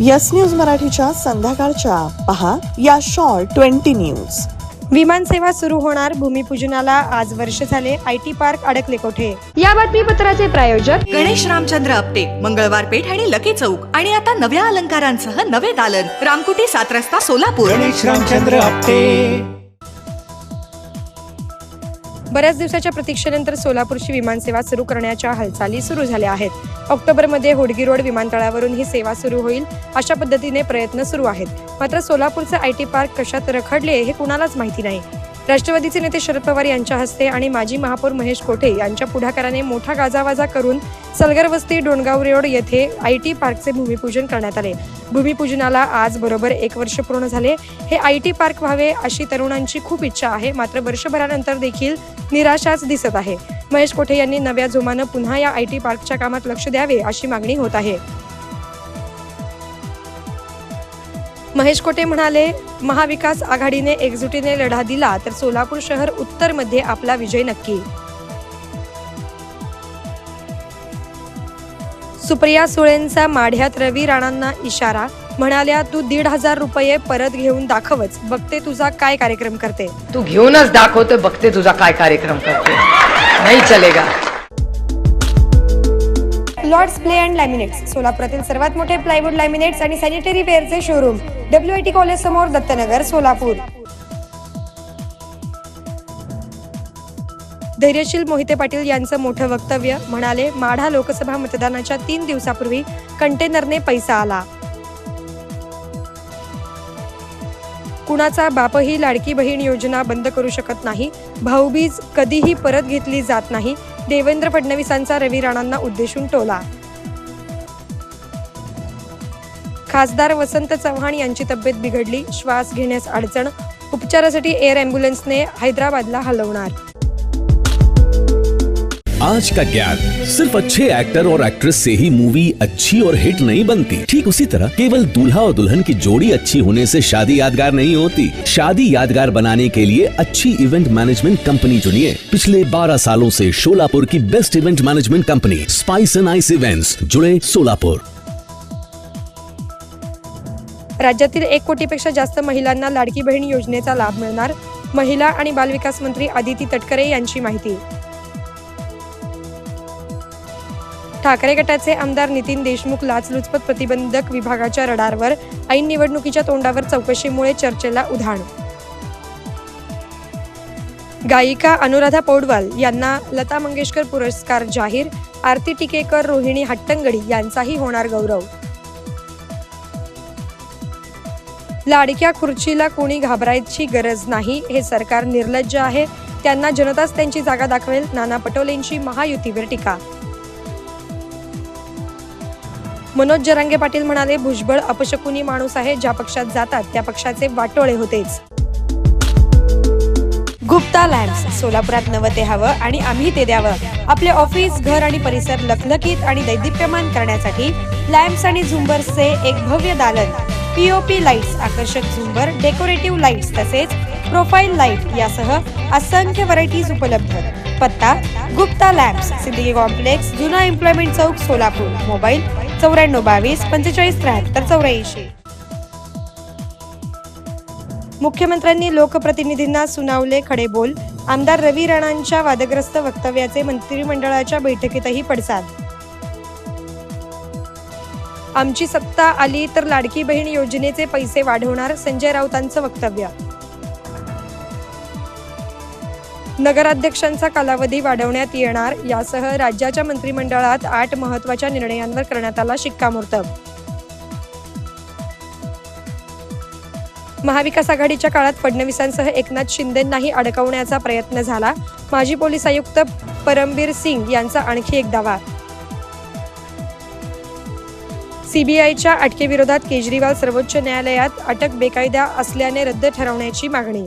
Yes news मराठीच्या संध्याकाळच्या. पहा या शॉर्ट ट्वेंटी न्यूज. विमानसेवा सुरू होणार. भूमिपूजनाला आज वर्ष झाले. आय टी पार्क अडकले कोठे? या बातमीपत्राचे प्रायोजक गणेश रामचंद्र आपटे मंगळवार पेठ आणि लकी चौक आणि आता नव्या अलंकारांसह नवे दालन. रामकुटी सात रस्ता सोलापूर. गणेश रामचंद्र आपटे. बऱ्याच दिवसाच्या प्रतीक्षेनंतर सोलापूरची विमानसेवा सुरू करण्याच्या हालचाली सुरू झाल्या आहेत. ऑक्टोबरमध्ये होडगी रोड विमानतळावरून ही सेवा सुरू होईल अशा पद्धतीने प्रयत्न सुरू आहेत. मात्र सोलापूरचं आय टी पार्क कशात रखडले हे कुणालाच माहिती नाही. राष्ट्रवादीचे नेते शरद पवार यांच्या हस्ते आणि माजी महापौर महेश कोठे यांच्या पुढाकाराने मोठा गाजावाजा करून सलगर वस्ती डोणगाव रोड येथे आय टी पार्कचे भूमिपूजन करण्यात आले. भूमिपूजनाला आज बरोबर एक वर्ष पूर्ण झाले. हे आय टी पार्क व्हावे अशी तरुणांची खूप इच्छा आहे. मात्र वर्षभरानंतर देखील निराशाच दिसत आहे. महेश कोठे यांनी नव्या जोमानं पुन्हा या आय टी पार्कच्या कामात लक्ष द्यावे अशी मागणी होत आहे. महेश कोटे म्हणाले महाविकास आघाडीने एकजुटीने लढा दिला तर सोलापूर शहर उत्तरमध्ये आपला विजय नक्की. सुप्रिया सुळेंचा माढ्यात रवी राणांना इशारा म्हणाल्या तू दीड हजार रुपये परत घेऊन दाखवच. बघते तुझा काय कार्यक्रम करते. तू घेऊनच दाखवतोय बघते तुझा काय कार्यक्रम करतोय नाही चलेगा. लॉर्ड्स प्ले अँड लॅमिनेट्स सोलापुरातील सर्वात मोठे प्लायवूड लॅमिनेट्स आणि sanitary वेअरचे showroom W I T college समोर दत्तनगर सोलापूर. धैर्यशील मोहिते पाटील यांचं मोठं वक्तव्य म्हणाले माढा लोकसभा मतदानाच्या तीन दिवसापूर्वी कंटेनरने पैसा आला. कुणाचा बापही लाडकी बहीण योजना बंद करू शकत नाही भाऊबीज कधीही परत घेतली जात नाही देवेंद्र फडणवीसांचा रवी राणांना उद्देशून टोला. खासदार वसंत चव्हाण यांची तब्येत बिघडली श्वास घेण्यास अडचण उपचारासाठी एअर अँब्युलन्सने हैदराबादला हलवणार आज का ज्ञान सिर्फ़ अच्छे एक्टर और एक्ट्रेस से ही मूवी अच्छी और हिट नहीं बनती। ठीक उसी तरह केवल दूल्हा और दुल्हन की जोड़ी अच्छी होने से शादी यादगार नहीं होती। शादी यादगार बनाने के लिए अच्छी इवेंट मैनेजमेंट कंपनी चुनिए। पिछले 12 सालों से शोलापुर की best event management company spice and ice events जुड़े सोलापुर राज्यातील एक कोटीपेक्षा जास्त महिलांना लाडकी बहीण योजनेचा लाभ मिळणार। महिला आणि बालविकास मंत्री आदिती तटकरे यांची माहिती। ठाकरे गटाचे आमदार नितीन देशमुख लाचलुचपत प्रतिबंधक विभागाच्या रडारवर ऐन निवडणुकीच्या तोंडावर चौकशीमुळे चर्चेला उधाण. गायिका अनुराधा पौडवाल यांना लता मंगेशकर पुरस्कार जाहीर आरती टिकेकर रोहिणी हट्टंगडी यांचाही होणार गौरव. लाडक्या खुर्चीला कोणी घाबरायची गरज नाही हे सरकार निर्लज्ज आहे त्यांना जनताच त्यांची जागा दाखवेल नाना पटोलेंची महायुतीवर टीका. मनोज जरांगे पाटील म्हणाले भुजबळ अपशकुनी माणूस आहे ज्या पक्षात जातात त्या पक्षाचे वाटोळे होतेच. गुप्ता लॅम्प्स सोलापुरात नवं ते हवं आणि आम्ही ते द्यावं. आपले ऑफिस घर आणि परिसर लखलखीत आणि दैदिप्यमान करण्यासाठी लॅम्प्स आणि झुंबर्सचे एक भव्य दालन. पीओपी लाईट्स आकर्षक झुंबर डेकोरेटिव्ह लाईट्स तसेच प्रोफाईल लाइट यासह असंख्य व्हरायटीज उपलब्ध. पत्ता गुप्ता लॅम्प्स सिद्दीकी कॉम्प्लेक्स जुना एम्प्लॉयमेंट चौक सोलापूर. मोबाईल चौऱ्याण्णव बावीस पंचेचाळीस त्र्याहत्तर चौऱ्याऐंशी. मुख्यमंत्र्यांनी लोकप्रतिनिधींना सुनावले खडे बोल. आमदार रवी राणांच्या वादग्रस्त वक्तव्याचे मंत्रिमंडळाच्या बैठकीतही पडसाद. आमची सत्ता आली तर लाडकी बहीण योजनेचे पैसे वाढवणार संजय राऊतांचं वक्तव्य. नगराध्यक्षांचा कालावधी वाढवण्यात येणार यासह राज्याच्या मंत्रिमंडळात आठ महत्त्वाच्या निर्णयांवर करण्यात आला शिक्कामोर्तब. महाविकास आघाडीच्या काळात फडणवीसांसह एकनाथ शिंदेंनाही अडकवण्याचा प्रयत्न झाला. माजी पोलीस आयुक्त परमबीर सिंग यांचा आणखी एक दावा. सीबीआयच्या अटकेविरोधात केजरीवाल सर्वोच्च न्यायालयात अटक बेकायदा असल्याने रद्द ठरवण्याची मागणी.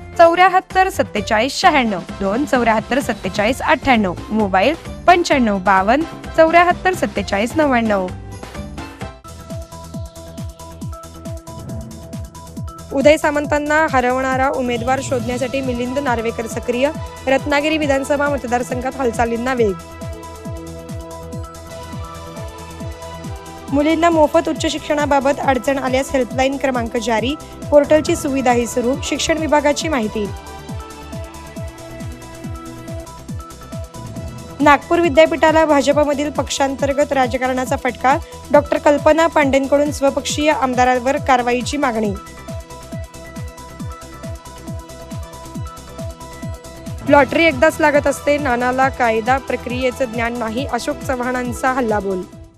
चौऱ्याहत्तर सत्तेचाळीस शहाण्णव. दोन चौऱ्याहत्तर सत्तेचाळीस अठ्ठ्याण्णव. मोबाईल पंच्याण्णव बावन्न चौऱ्याहत्तर सत्तेचाळीस नव्याण्णव. उदय सामंतांना हरवणारा उमेदवार शोधण्यासाठी मिलिंद नार्वेकर सक्रिय. रत्नागिरी विधानसभा मतदारसंघात हालचालींना वेग. मुलींना मोफत उच्च शिक्षणाबाबत अडचण आल्यास हेल्पलाईन क्रमांक जारी. पोर्टलची सुविधाही सुरू शिक्षण विभागाची माहिती. नागपूर विद्यापीठाला भाजपमधील पक्षांतर्गत राजकारणाचा फटका डॉक्टर कल्पना पांडेंकडून स्वपक्षीय आमदारांवर कारवाईची मागणी. लॉटरी एकदाच लागत असते नानाला कायदा प्रक्रियेचं ज्ञान नाही अशोक चव्हाणांचा हल्लाबोल